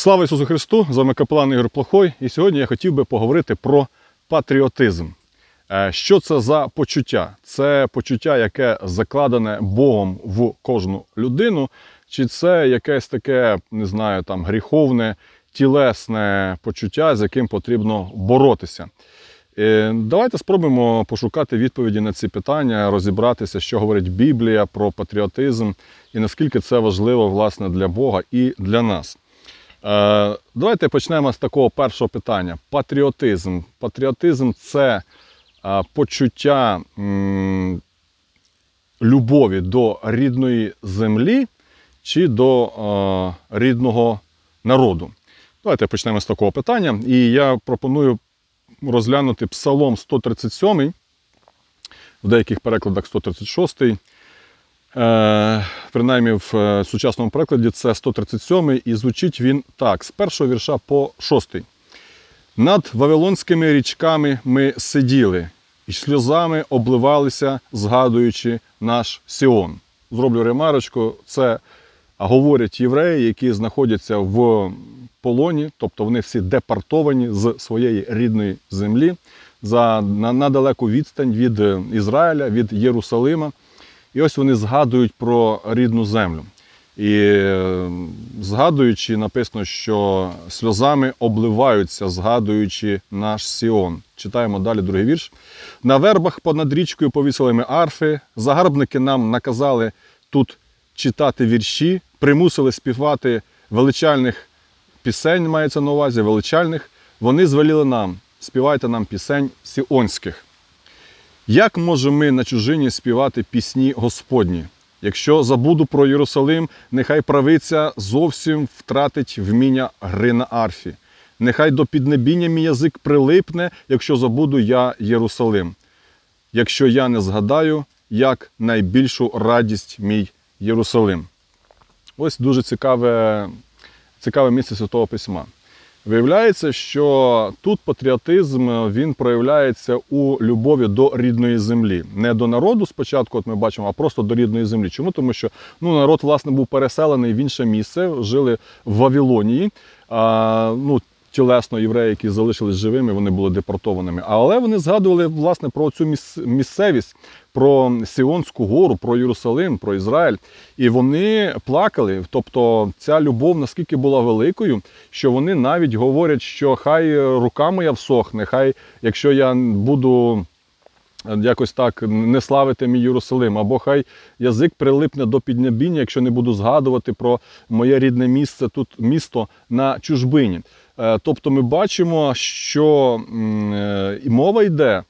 Слава Ісусу Христу! З вами капелан Ігор Плохой. І сьогодні я хотів би поговорити про патріотизм. Е, Що це за почуття? Це почуття, яке закладене Богом в кожну людину, чи це якесь таке, не знаю, там гріховне, тілесне почуття, з яким потрібно боротися. Е, Давайте спробуємо пошукати відповіді на ці питання, розібратися, що говорить Біблія про патріотизм і наскільки це важливо власне для Бога і для нас. Е, Давайте почнемо з такого першого питання. Патріотизм. Патріотизм це е, почуття любові до рідної землі чи до е, рідного народу. Давайте почнемо з такого питання. І я пропоную розглянути Псалом 137, в деяких перекладах 136. Е, принаймні в е, сучасному перекладі це 137 і звучить він так: з першого вірша по шостий. Над вавилонськими річками ми сиділи і сльозами обливалися, згадуючи наш Сіон. Зроблю ремарочку, це говорять євреї, які знаходяться в полоні, тобто вони всі депортовані з своєї рідної землі за на, на далеку відстань від е, Ізраїля, від Єрусалима. І ось вони згадують про рідну землю. І е, згадуючи, написано, що сльозами обливаються, згадуючи наш Сіон. Читаємо далі другий вірш. На вербах понад річкою повісили ми арфи, загарбники нам наказали тут читати вірші, примусили співати величальних пісень, мається на увазі, величальних. Вони звеліли нам, співайте нам пісень сіонських. Як можемо ми на чужині співати пісні Господні? Якщо забуду про Єрусалим, нехай правиця зовсім втратить вміння гри на арфі. Нехай до піднебіння мій язик прилипне, якщо забуду я Єрусалим. Якщо я не згадаю, як найбільшу радість мій Єрусалим. Ось дуже цікаве, цікаве місце Святого Письма. Виявляється, що тут патріотизм він проявляється у любові до рідної землі. Не до народу спочатку, от ми бачимо, а просто до рідної землі. Чому? Тому що ну, народ власне був переселений в інше місце, жили в Вавилонії. А, ну, Тілесно євреї, які залишились живими, вони були депортованими. Але вони згадували власне про цю місцевість, про Сіонську гору, про Єрусалим, про Ізраїль. І вони плакали. Тобто ця любов наскільки була великою, що вони навіть говорять, що хай рука моя всохне, хай, якщо я буду. Якось так не славити мій Єрусалим, або хай язик прилипне до піднебіння, якщо не буду згадувати про моє рідне місце, тут місто на чужбині. Е, Тобто ми бачимо, що е, і мова йде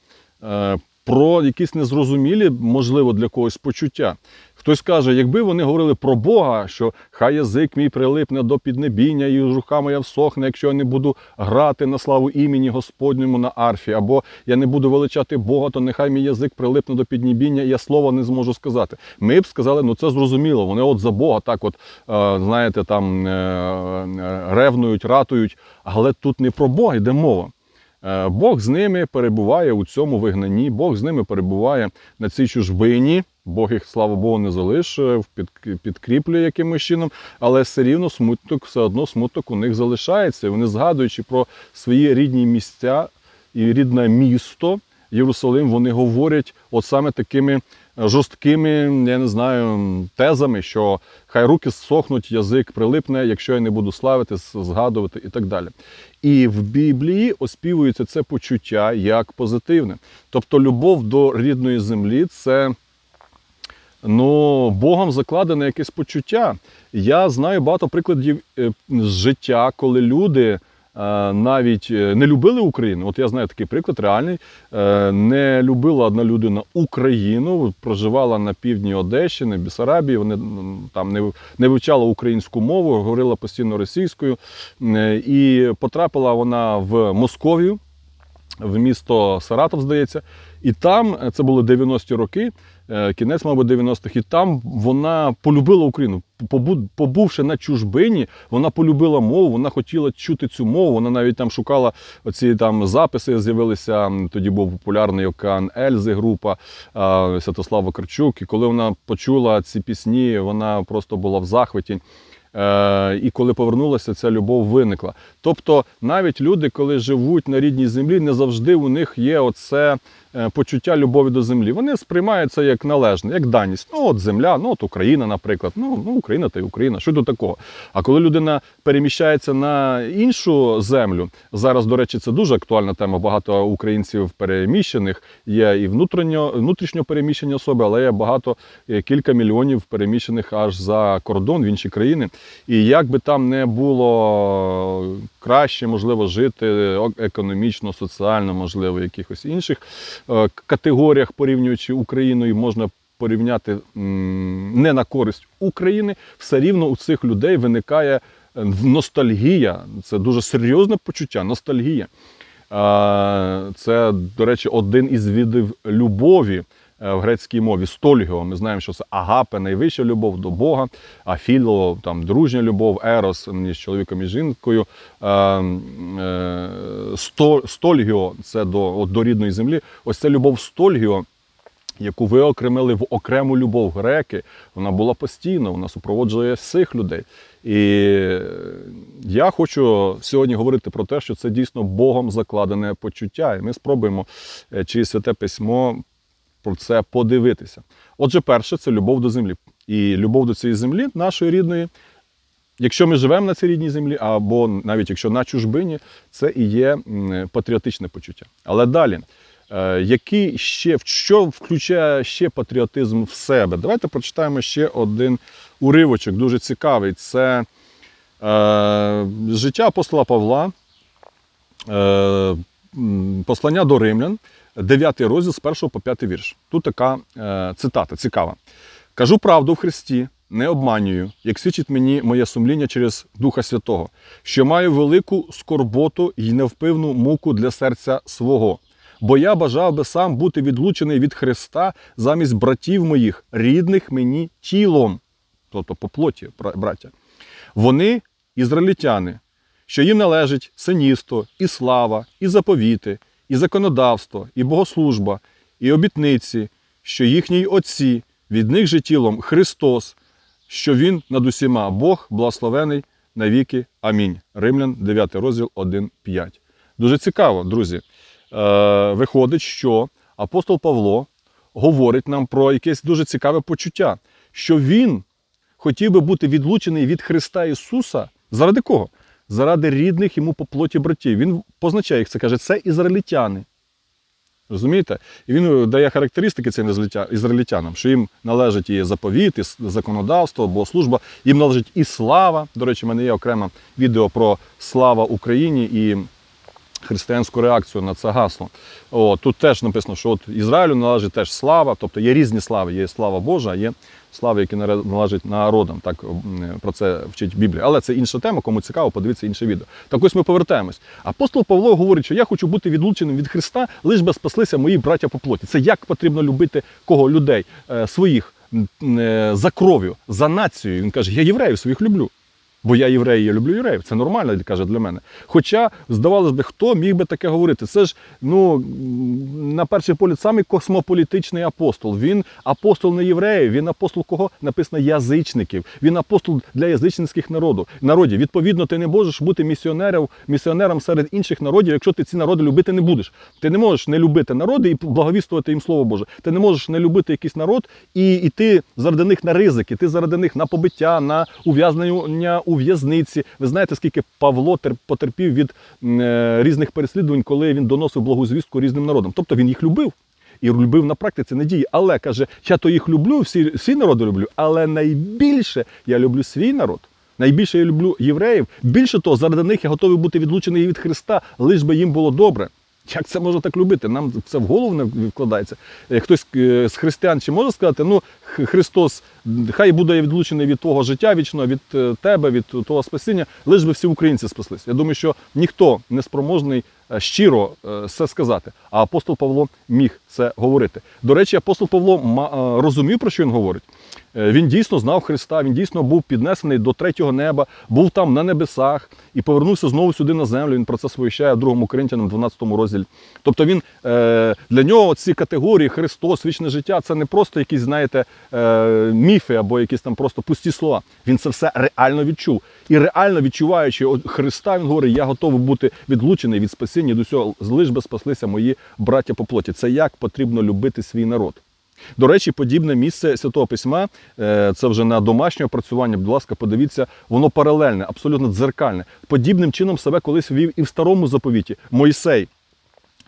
е, про якісь незрозумілі, можливо, для когось почуття. Хтось каже, якби вони говорили про Бога, що хай язик мій прилипне до піднебіння, і рука моя всохне, якщо я не буду грати на славу імені Господньому на арфі, або я не буду величати Бога, то нехай мій язик прилипне до піднебіння, і я слова не зможу сказати. Ми б сказали, ну це зрозуміло. Вони от за Бога так, от е, знаєте, там е, е, ревнують, ратують, але тут не про Бога йде мова. Е, Бог з ними перебуває у цьому вигнанні, Бог з ними перебуває на цій чужбині. Бог їх, слава Богу, не залишив, під- підкріплює якимось чином, але все рівно смуток, все одно смуток у них залишається. Вони, згадуючи про свої рідні місця і рідне місто Єрусалим, вони говорять от саме такими жорсткими, я не знаю, тезами, що хай руки сохнуть, язик прилипне, якщо я не буду славити, згадувати і так далі. І в Біблії оспівується це почуття як позитивне. Тобто любов до рідної землі це ну, Богом закладене якесь почуття. Я знаю багато прикладів е, з життя, коли люди навіть е, не любили Україну. От я знаю такий приклад реальний. Е, Не любила одна людина Україну, проживала на півдні Одещини, Бісарабії. Вони там не, не вивчала українську мову, говорила постійно російською. Е, І потрапила вона в Московію в місто Саратов, здається. І там е, це були 90-ті роки, е, кінець, мабуть, 90-х, і там вона полюбила Україну. Побувши на чужбині, вона полюбила мову, вона хотіла чути цю мову. Вона навіть там шукала оці там записи. З'явилися тоді був популярний Океан Ельзи, група е, Святослав Вакарчук. І коли вона почула ці пісні, вона просто була в захваті. Е, і коли повернулася, ця любов виникла. Тобто, навіть люди, коли живуть на рідній землі, не завжди у них є оце почуття любові до землі. Вони сприймають це як належне, як даність. Ну, от земля, ну от Україна, наприклад. Ну, ну Україна та й Україна. Що тут такого? А коли людина переміщається на іншу землю, зараз, до речі, це дуже актуальна тема. Багато українців переміщених є і внутрішньо, внутрішньо переміщені особи, але є багато е, кілька мільйонів переміщених аж за кордон в інші країни. І як би там не було краще, можливо, жити економічно, соціально, можливо, якихось інших е, категоріях, порівнюючи Україною, можна порівняти не на користь України, все рівно у цих людей виникає е, ностальгія. Це дуже серйозне почуття, ностальгія. Е, Це, до речі, один із видів любові е, в грецькій мові стольгіо. Ми знаємо, що це агапе, найвища любов до Бога, а філо там дружня любов, ерос між чоловіком і жінкою. Е, е, Стольгіо це до, от, до рідної землі. Ось це любов стольгіо. Яку виокремили в окрему любов греки, вона була постійно, вона супроводжує всіх людей. І е, я хочу сьогодні говорити про те, що це дійсно Богом закладене почуття. І ми спробуємо е, через святе письмо про це подивитися. Отже, перше, це любов до землі. І любов до цієї землі, нашої рідної. Якщо ми живемо на цій рідній землі, або навіть якщо на чужбині, це і є патріотичне почуття. Але далі, е, який ще, що включає ще патріотизм в себе? Давайте прочитаємо ще один уривочок, дуже цікавий. Це е, життя апостола Павла, е, послання до римлян, 9 розділ з 1 по 5 вірш. Тут така е, цитата цікава. Кажу правду в Христі, не обманюю, як свідчить мені моє сумління через Духа Святого, що маю велику скорботу і невпивну муку для серця свого. Бо я бажав би сам бути відлучений від Христа замість братів моїх, рідних мені тілом, тобто по плоті, браття. Вони ізраїльтяни, що їм належить синісто, і слава, і заповіти, і законодавство, і богослужба, і обітниці, що їхній отці, від них же тілом Христос, що Він над усіма Бог благословений навіки. Амінь. Римлян, 9 розділ 1.5. Дуже цікаво, друзі. Е, виходить, що апостол Павло говорить нам про якесь дуже цікаве почуття, що він хотів би бути відлучений від Христа Ісуса. Заради кого? Заради рідних йому по плоті братів. Він позначає їх це, каже, це ізраїльтяни. Розумієте? І він дає характеристики цим ізраїльтя- ізраїльтянам, що їм належить і заповіт, і законодавство законодавство, богослужба, їм належить і слава. До речі, в мене є окреме відео про слава Україні і християнську реакцію на це гасло. О, тут теж написано, що от Ізраїлю належить теж слава, тобто є різні слави, є слава Божа, є слава, які належать народам. Так про це вчить Біблія. Але це інша тема, кому цікаво, подивіться інше відео. Так ось ми повертаємось. Апостол Павло говорить, що я хочу бути відлученим від Христа, лиш би спаслися мої браття по плоті. Це як потрібно любити кого людей е, своїх е, за кров'ю, за нацією. Він каже, я євреїв своїх люблю. Бо я єврей, я люблю євреїв. Це нормально, каже для мене. Хоча, здавалось би, хто міг би таке говорити? Це ж ну на перший погляд самий космополітичний апостол. Він апостол не євреїв, він апостол кого написано язичників. Він апостол для язичницьких народів. Народів. Відповідно, ти не можеш бути місіонером, місіонером серед інших народів, якщо ти ці народи любити не будеш. Ти не можеш не любити народи і благовістувати їм слово Боже. Ти не можеш не любити якийсь народ і йти заради них на ризики, ти заради них на побиття, на ув'язнення у в'язниці. Ви знаєте, скільки Павло тер- потерпів від е, різних переслідувань, коли він доносив благу звістку різним народам. Тобто він їх любив. І любив на практиці надії. Але каже, я то їх люблю, всі, всі народи люблю, але найбільше я люблю свій народ. Найбільше я люблю євреїв. Більше того, заради них я готовий бути відлучений від Христа, лиш би їм було добре. Як це можна так любити? Нам це в голову не вкладається. Е, Хтось е, з християн чи може сказати, ну Христос, хай буде відлучений від твого життя вічного, від е, тебе, від твого спасіння, лиш би всі українці спаслись. Я думаю, що ніхто не спроможний щиро це сказати. А апостол Павло міг це говорити. До речі, апостол Павло розумів, про що він говорить. Е, Він дійсно знав Христа, він дійсно був піднесений до третього неба, був там на небесах і повернувся знову сюди на землю. Він про це сповіщає в 2 Коринтянам, 12 розділі. Тобто він е, для нього ці категорії Христос, вічне життя це не просто якісь, знаєте, е, міфи або якісь там просто пусті слова. Він це все реально відчув. І реально відчуваючи Христа, він говорить: я готовий бути відлучений від спасіння до всього, лиш би спаслися мої браття по плоті. Це як потрібно любити свій народ. До речі, подібне місце Святого Письма, е, це вже на домашнє опрацювання, будь ласка, подивіться, воно паралельне, абсолютно дзеркальне. Подібним чином себе колись вів і в старому заповіті Мойсей.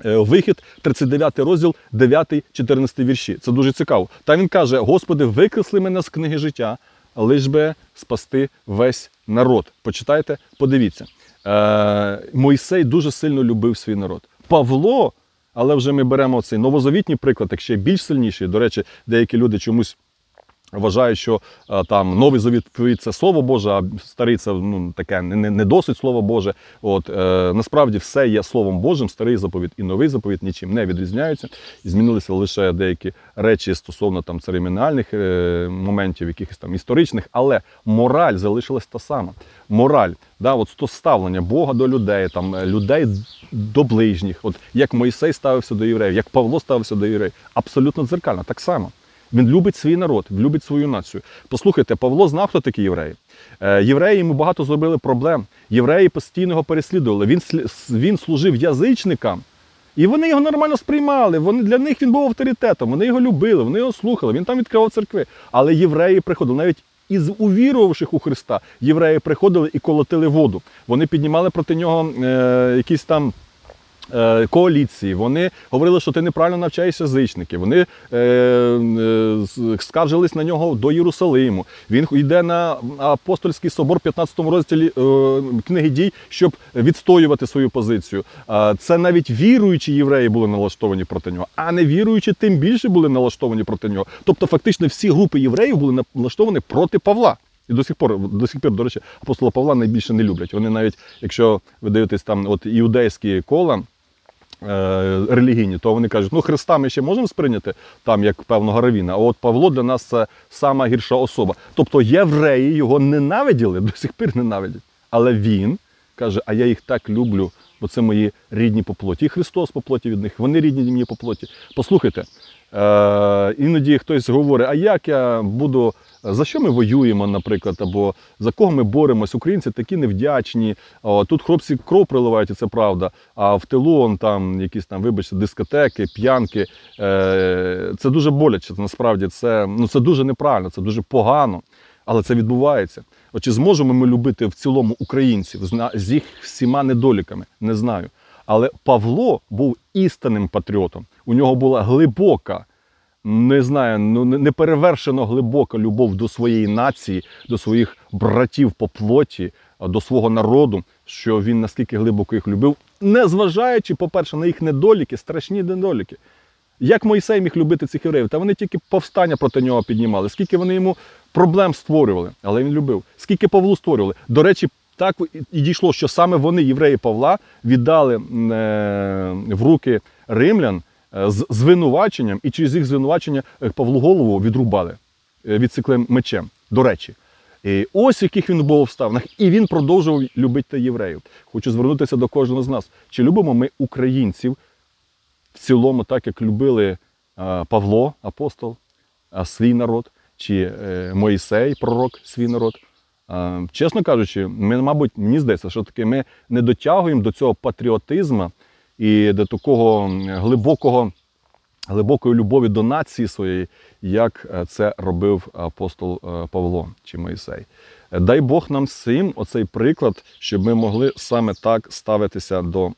Е, Вихід, 39 розділ, 9-14 вірші. Це дуже цікаво. Та він каже: Господи, викресли мене з книги життя, лиш би спасти весь народ. Почитайте, подивіться. Е, Мойсей дуже сильно любив свій народ. Павло, але вже ми беремо цей новозавітній приклад, якщо більш сильніший. До речі, деякі люди чомусь вважають, що е, там новий завіт це слово Боже, а старий це ну, таке не, не, не досить слово Боже. От е, насправді все є словом Божим, старий заповіт і новий заповіт нічим не відрізняються. І змінилися лише деякі речі стосовно там церемоніальних е, моментів, якихось там історичних, але мораль залишилась та сама. Мораль, да, от то ставлення Бога до людей, там е, людей до ближніх, от як Мойсей ставився до євреїв, як Павло ставився до євреїв, абсолютно дзеркально, так само. Він любить свій народ, любить свою націю. Послухайте, Павло знав, хто такі євреї. Е, Євреї йому багато зробили проблем. Євреї постійно його переслідували. Він, він служив язичникам, і вони його нормально сприймали. Вони, для них він був авторитетом, вони його любили, вони його слухали. Він там відкривав церкви. Але євреї приходили навіть. Із увірувавших у Христа євреї приходили і колотили воду. Вони піднімали проти нього е, якісь там коаліції. Вони говорили, що ти неправильно навчаєшся язичники. Вони е, е, скаржились на нього до Єрусалиму. Він йде на апостольський собор в 15 розділі е, книги дій, щоб відстоювати свою позицію. Е, це навіть віруючі євреї були налаштовані проти нього, а не віруючі тим більше були налаштовані проти нього. Тобто, фактично, всі групи євреїв були налаштовані проти Павла. І до сих пор, до сих пір, до речі, апостола Павла найбільше не люблять. Вони навіть, якщо ви дивитесь там, от іудейські кола, е, релігійні, то вони кажуть, ну Христа ми ще можемо сприйняти там як певного равіна, а от Павло для нас це сама гірша особа. Тобто євреї його ненавиділи, до сих пір ненавидять. Але він каже: А я їх так люблю, бо це мої рідні по плоті. І Христос по плоті від них, вони рідні мені по плоті. Послухайте, е, іноді хтось говорить, а як я буду. За що ми воюємо, наприклад, або за кого ми боремось? Українці такі невдячні. Тут хлопці кров приливають, і це правда. А в тилу он там якісь там, вибачте, дискотеки, п'янки. Е, це дуже боляче. Насправді це, ну, це дуже неправильно, це дуже погано. Але це відбувається. От чи зможемо ми любити в цілому українців з їх всіма недоліками? Не знаю. Але Павло був істинним патріотом. У нього була глибока, не знаю, ну не- неперевершено глибока любов до своєї нації, до своїх братів по плоті, до свого народу, що він наскільки глибоко їх любив, незважаючи, по-перше, на їх недоліки, страшні недоліки. Як Мойсей міг любити цих євреїв? Та вони тільки повстання проти нього піднімали, скільки вони йому проблем створювали, але він любив. Скільки Павлу створювали. До речі, так і- дійшло, що саме вони, євреї Павла, віддали е, в руки римлян з звинуваченням, і через їх звинувачення е, Павлу голову відрубали, е, відсекли мечем. До речі. І ось в яких він був обставинах, і він продовжував любити євреїв. Хочу звернутися до кожного з нас. Чи любимо ми українців в цілому, так як любили е, Павло, апостол, свій народ, чи е, Моїсей, пророк, свій народ. Е, Чесно кажучи, ми, мабуть, мені здається, що таки ми не дотягуємо до цього патріотизму і до такого глибокого, глибокої любові до нації своєї, як е, це робив апостол е, Павло чи Моїсей. Дай Бог нам всім оцей приклад, щоб ми могли саме так ставитися до,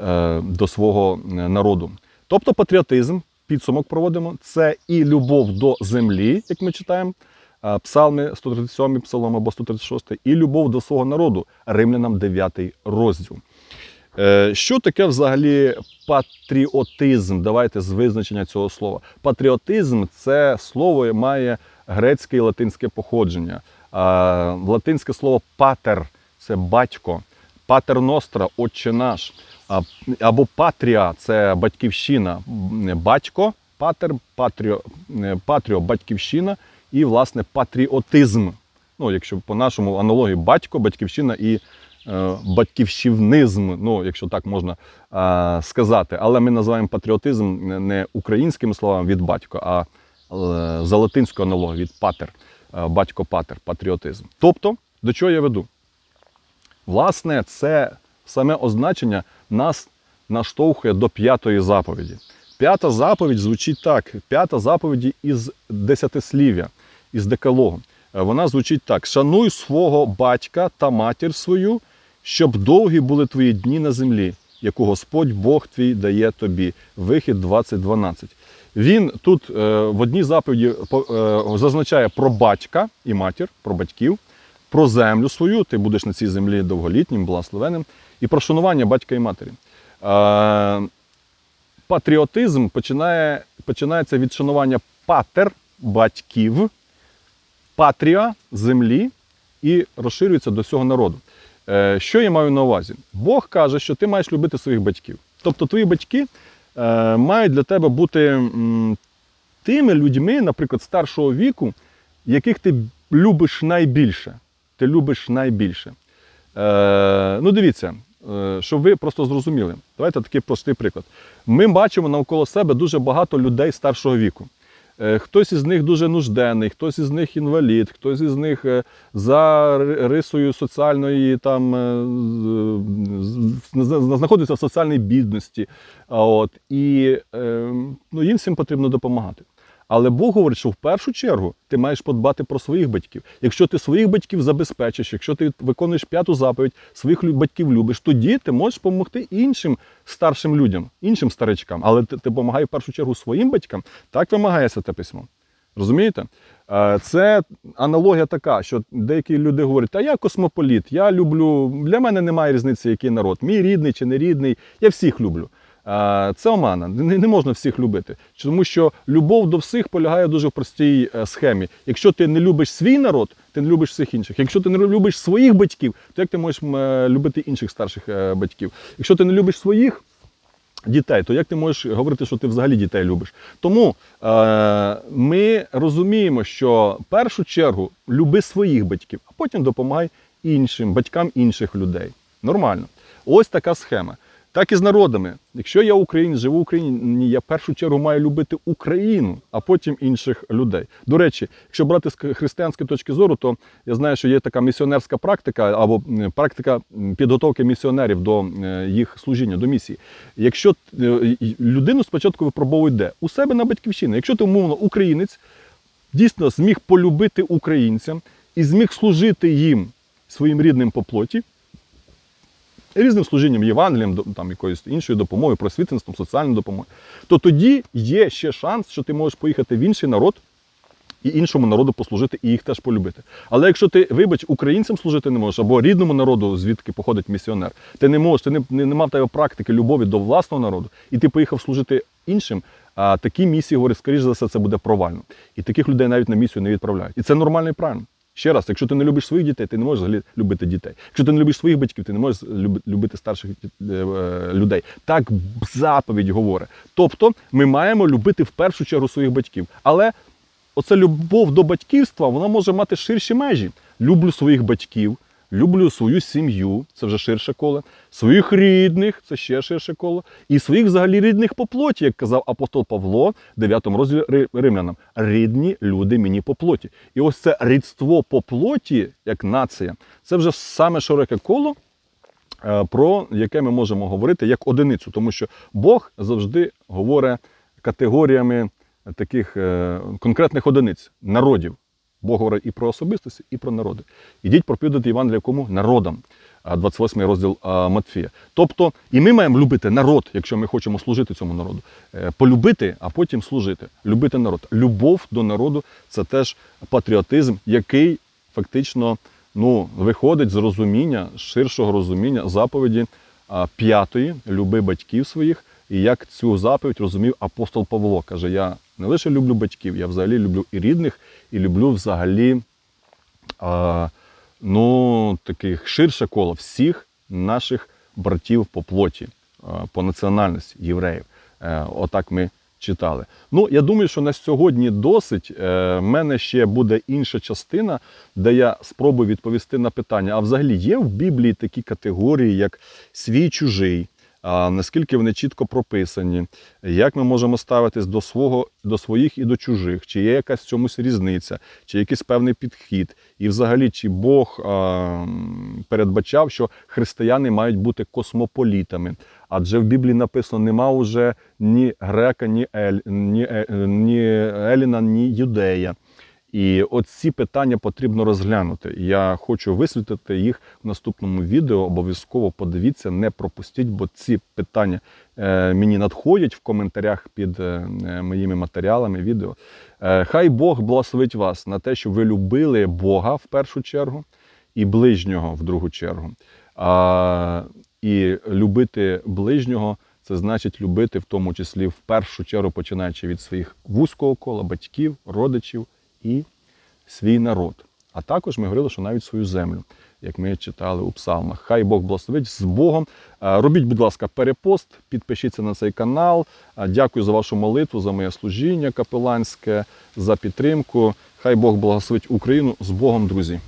е, до свого народу. Тобто патріотизм, підсумок проводимо, це і любов до землі, як ми читаємо, Псалми 137 псалом або 136, і любов до свого народу, римлянам 9 розділ. Е, Що таке взагалі патріотизм? Давайте з визначення цього слова. Патріотизм це слово має грецьке і латинське походження. Латинське слово патер це батько, патер ностра, отче наш. Або патрія це батьківщина, батько, патер, патріо, е, патріо батьківщина і, власне, патріотизм. Ну, якщо по нашому аналогії батько, батьківщина і батьківщівнизм, ну, якщо так можна е, сказати. Але ми називаємо патріотизм не- українськими словами від батько, а е, за латинською аналогією від патер, е, батько-патер, патріотизм. Тобто, до чого я веду? Власне, це саме означення нас наштовхує до п'ятої заповіді. П'ята заповідь звучить так: п'ята заповіді із десятислів'я, із декалогу. Е, Вона звучить так: шануй свого батька та матір свою, щоб довгі були твої дні на землі, яку Господь Бог твій дає тобі. Вихід 20.12. Він тут е, в одній заповіді е, зазначає про батька і матір, про батьків, про землю свою, ти будеш на цій землі довголітнім, благословенним, і про шанування батька і матері. Е, патріотизм починає, починається від шанування патер, батьків, патріа землі і розширюється до всього народу. Е, Що я маю на увазі? Бог каже, що ти маєш любити своїх батьків. Тобто твої батьки е, мають для тебе бути тими людьми, наприклад, старшого віку, яких ти любиш найбільше. Ти любиш найбільше. Е, ну, дивіться, щоб ви просто зрозуміли. Давайте такий простий приклад. Ми бачимо навколо себе дуже багато людей старшого віку. Е, Хтось із них дуже нужденний, хтось із них інвалід, хтось із них е, за рисою соціальної там е, знаходиться в соціальній бідності. От, і е, ну, їм всім потрібно допомагати. Але Бог говорить, що в першу чергу ти маєш подбати про своїх батьків. Якщо ти своїх батьків забезпечиш, якщо ти виконуєш п'яту заповідь, своїх батьків любиш, тоді ти можеш допомогти іншим старшим людям, іншим старичкам. Але ти, допомагай в першу чергу своїм батькам. Так вимагає святе письмо. Розумієте? Е, Це аналогія така, що деякі люди говорять, а я космополіт, я люблю, для мене немає різниці, який народ, мій рідний чи не рідний, я всіх люблю. Це омана, не, не можна всіх любити. Тому що любов до всіх полягає дуже в простій е, схемі. Якщо ти не любиш свій народ, ти не любиш всіх інших. Якщо ти не любиш своїх батьків, то як ти можеш е, любити інших старших е, батьків? Якщо ти не любиш своїх, дітей, то як ти можеш говорити, що ти взагалі дітей любиш? Тому е, ми розуміємо, що в першу чергу люби своїх батьків, а потім допомагай іншим батькам інших людей. Нормально. Ось така схема. Так і з народами. Якщо я українець, живу в Україні, я в першу чергу маю любити Україну, а потім інших людей. До речі, якщо брати з християнської точки зору, то я знаю, що є така місіонерська практика або практика підготовки місіонерів до їх служіння, до місії. Якщо е, людину спочатку випробовують де? У себе на батьківщині. Якщо ти умовно українець, дійсно зміг полюбити українцям і зміг служити їм своїм рідним по плоті, різним служінням, Євангелієм, там якоюсь іншою допомогою, просвітництвом, соціальною допомогою, то тоді є ще шанс, що ти можеш поїхати в інший народ і іншому народу послужити і їх теж полюбити. Але якщо ти, вибач, українцям служити не можеш, або рідному народу, звідки походить місіонер, ти не можеш, ти не, не, не мав тебе практики любові до власного народу, і ти поїхав служити іншим. А такі місії, говорять, скоріш за все, це буде провально. І таких людей навіть на місію не відправляють. І це нормально і правильно. Ще раз, якщо ти не любиш своїх дітей, ти не можеш взагалі любити дітей. Якщо ти не любиш своїх батьків, ти не можеш люби- любити старших е, людей. Так заповідь говорить. Тобто ми маємо любити в першу чергу своїх батьків. Але оця любов до батьківства вона може мати ширші межі. Люблю своїх батьків, люблю свою сім'ю, це вже ширше коло, своїх рідних, це ще ширше коло, і своїх взагалі рідних по плоті, як казав апостол Павло в 9 розділі римлянам. Рідні люди мені по плоті. І ось це рідство по плоті, як нація, це вже саме широке коло. е, Про яке ми можемо говорити як одиницю, тому що Бог завжди говорить категоріями таких е, конкретних одиниць народів. Бог говорить і про особистості, і про народи. Ідіть проповідати Євангелія кому? Народам. А, 28 розділ Матфія. Тобто, і ми маємо любити народ, якщо ми хочемо служити цьому народу. Е, Полюбити, а потім служити. Любити народ. Любов до народу це теж патріотизм, який фактично ну, виходить з розуміння, ширшого розуміння заповіді п'ятої люби батьків своїх. І як цю заповідь розумів апостол Павло, каже: я не лише люблю батьків, я взагалі люблю і рідних, і люблю взагалі а, ну, таких ширше коло всіх наших братів по плоті, а, по національності євреїв. Е, Отак ми читали. Ну, я думаю, що на сьогодні досить. У мене ще буде інша частина, де я спробую відповісти на питання: а взагалі є в Біблії такі категорії, як свій чужий? Наскільки вони чітко прописані, як ми можемо ставитись до свого, до своїх і до чужих, чи є якась в цьомусь різниця, чи якийсь певний підхід, і взагалі, чи Бог передбачав, що християни мають бути космополітами. Адже в Біблії написано: нема вже ні грека, ні, ель, ні, е, ні Еліна, ні юдея. І от ці питання потрібно розглянути. Я хочу висвітлити їх в наступному відео. Обов'язково подивіться, не пропустіть, бо ці питання е, мені надходять в коментарях під е, моїми матеріалами, відео. Е, Хай Бог благословить вас на те, щоб ви любили Бога в першу чергу і ближнього в другу чергу. А, і любити ближнього це значить любити в тому числі в першу чергу, починаючи від своїх вузького кола, батьків, родичів і свій народ. А також ми говорили, що навіть свою землю, як ми читали у псалмах. Хай Бог благословить з Богом. Робіть, будь ласка, перепост, підпишіться на цей канал. Дякую за вашу молитву, за моє служіння капеланське, за підтримку. Хай Бог благословить Україну з Богом, друзі.